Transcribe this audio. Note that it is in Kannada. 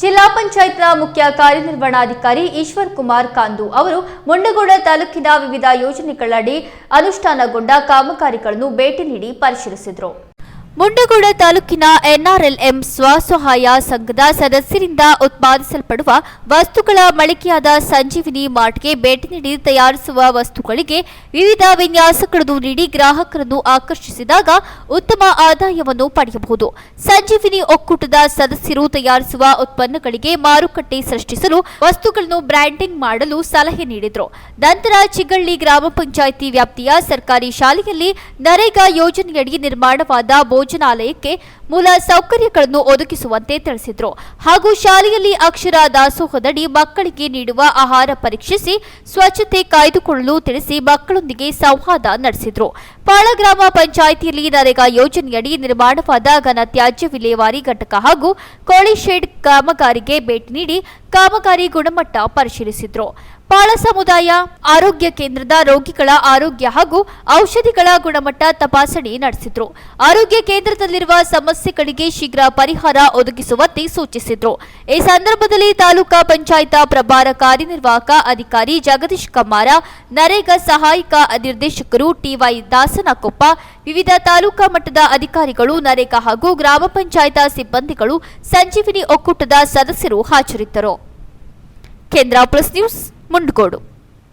ಜಿಲ್ಲಾ ಪಂಚಾಯತ್ನ ಮುಖ್ಯ ಕಾರ್ಯನಿರ್ವಹಣಾಧಿಕಾರಿ ಈಶ್ವರ್ ಕುಮಾರ್ ಕಾಂದು ಅವರು ಮುಂಡಗೋಡ ತಾಲೂಕಿನ ವಿವಿಧ ಯೋಜನೆಗಳಡಿ ಅನುಷ್ಠಾನಗೊಂಡ ಕಾಮಗಾರಿಗಳನ್ನು ಭೇಟಿ ನೀಡಿ ಪರಿಶೀಲಿಸಿದರು. ಮುಂಡಗೋಡ ತಾಲೂಕಿನ ಎನ್ಆರ್ಎಲ್ಎಂ ಸ್ವಸಹಾಯ ಸಂಘದ ಸದಸ್ಯರಿಂದ ಉತ್ಪಾದಿಸಲ್ಪಡುವ ವಸ್ತುಗಳ ಮಳಿಕೆಯಾದ ಸಂಜೀವಿನಿ ಮಾರ್ಟ್ಗೆ ಭೇಟಿ ನೀಡಿ ತಯಾರಿಸುವ ವಸ್ತುಗಳಿಗೆ ವಿವಿಧ ವಿನ್ಯಾಸಗಳನ್ನು ನೀಡಿ ಗ್ರಾಹಕರನ್ನು ಆಕರ್ಷಿಸಿದಾಗ ಉತ್ತಮ ಆದಾಯವನ್ನು ಪಡೆಯಬಹುದು. ಸಂಜೀವಿನಿ ಒಕ್ಕೂಟದ ಸದಸ್ಯರು ತಯಾರಿಸುವ ಉತ್ಪನ್ನಗಳಿಗೆ ಮಾರುಕಟ್ಟೆ ಸೃಷ್ಟಿಸಲು ವಸ್ತುಗಳನ್ನು ಬ್ರ್ಯಾಂಡಿಂಗ್ ಮಾಡಲು ಸಲಹೆ ನೀಡಿದರು. ನಂತರ ಚಿಗಳ್ಳಿ ಗ್ರಾಮ ಪಂಚಾಯಿತಿ ವ್ಯಾಪ್ತಿಯ ಸರ್ಕಾರಿ ಶಾಲೆಯಲ್ಲಿ ನರೇಗಾ ಯೋಜನೆಯಡಿ ನಿರ್ಮಾಣವಾದ ಭೋಜನಾಲಯಕ್ಕೆ ಮೂಲ ಸೌಕರ್ಯಗಳನ್ನು ಒದಗಿಸುವಂತೆ ತಿಳಿಸಿದರು. ಹಾಗೂ ಶಾಲೆಯಲ್ಲಿ ಅಕ್ಷರ ದಾಸೋಹದಡಿ ಮಕ್ಕಳಿಗೆ ನೀಡುವ ಆಹಾರ ಪರೀಕ್ಷಿಸಿ ಸ್ವಚ್ಛತೆ ಕಾಯ್ದುಕೊಳ್ಳಲು ತಿಳಿಸಿ ಮಕ್ಕಳೊಂದಿಗೆ ಸಂವಾದ ನಡೆಸಿದರು. ಪಾಳ ಗ್ರಾಮ ಪಂಚಾಯಿತಿಯಲ್ಲಿ ನರೇಗಾ ಯೋಜನೆಯಡಿ ನಿರ್ಮಾಣವಾದ ಘನ ತ್ಯಾಜ್ಯ ವಿಲೇವಾರಿ ಘಟಕ ಹಾಗೂ ಕೋಳಿ ಶೆಡ್ ಕಾಮಗಾರಿಗೆ ಭೇಟಿ ನೀಡಿ ಕಾಮಗಾರಿ ಗುಣಮಟ್ಟ ಪರಿಶೀಲಿಸಿದರು. ಪಾಳ ಸಮುದಾಯ, ಆರೋಗ್ಯ ಕೇಂದ್ರದ ರೋಗಿಗಳ ಆರೋಗ್ಯ ಹಾಗೂ ಔಷಧಿಗಳ ಗುಣಮಟ್ಟ ತಪಾಸಣೆ ನಡೆಸಿದ್ರು. ಆರೋಗ್ಯ ಕೇಂದ್ರದಲ್ಲಿರುವ ಸಮಸ್ಯೆಗಳಿಗೆ ಶೀಘ್ರ ಪರಿಹಾರ ಒದಗಿಸುವಂತೆ ಸೂಚಿಸಿದ್ರು. ಈ ಸಂದರ್ಭದಲ್ಲಿ ತಾಲೂಕಾ ಪಂಚಾಯತ ಪ್ರಭಾರ ಕಾರ್ಯನಿರ್ವಾಹಕ ಅಧಿಕಾರಿ ಜಗದೀಶ್ ಕಮ್ಮಾರ, ನರೇಗಾ ಸಹಾಯಕ ನಿರ್ದೇಶಕರು ಟಿವೈ ದಾಸನಕೊಪ್ಪ ವಿವಿಧ ತಾಲೂಕಾ ಮಟ್ಟದ ಅಧಿಕಾರಿಗಳು, ನರೇಗಾ ಹಾಗೂ ಗ್ರಾಮ ಪಂಚಾಯತ್ ಸಿಬ್ಬಂದಿಗಳು ಸಂಜೀವಿನಿ ಒಕ್ಕೂಟದ ಸದಸ್ಯರು ಹಾಜರಿದ್ದರು. ಕೇಂದ್ರ ಪ್ರೆಸ್ ನ್ಯೂಸ್, ಮುಂಡಗೋಡು.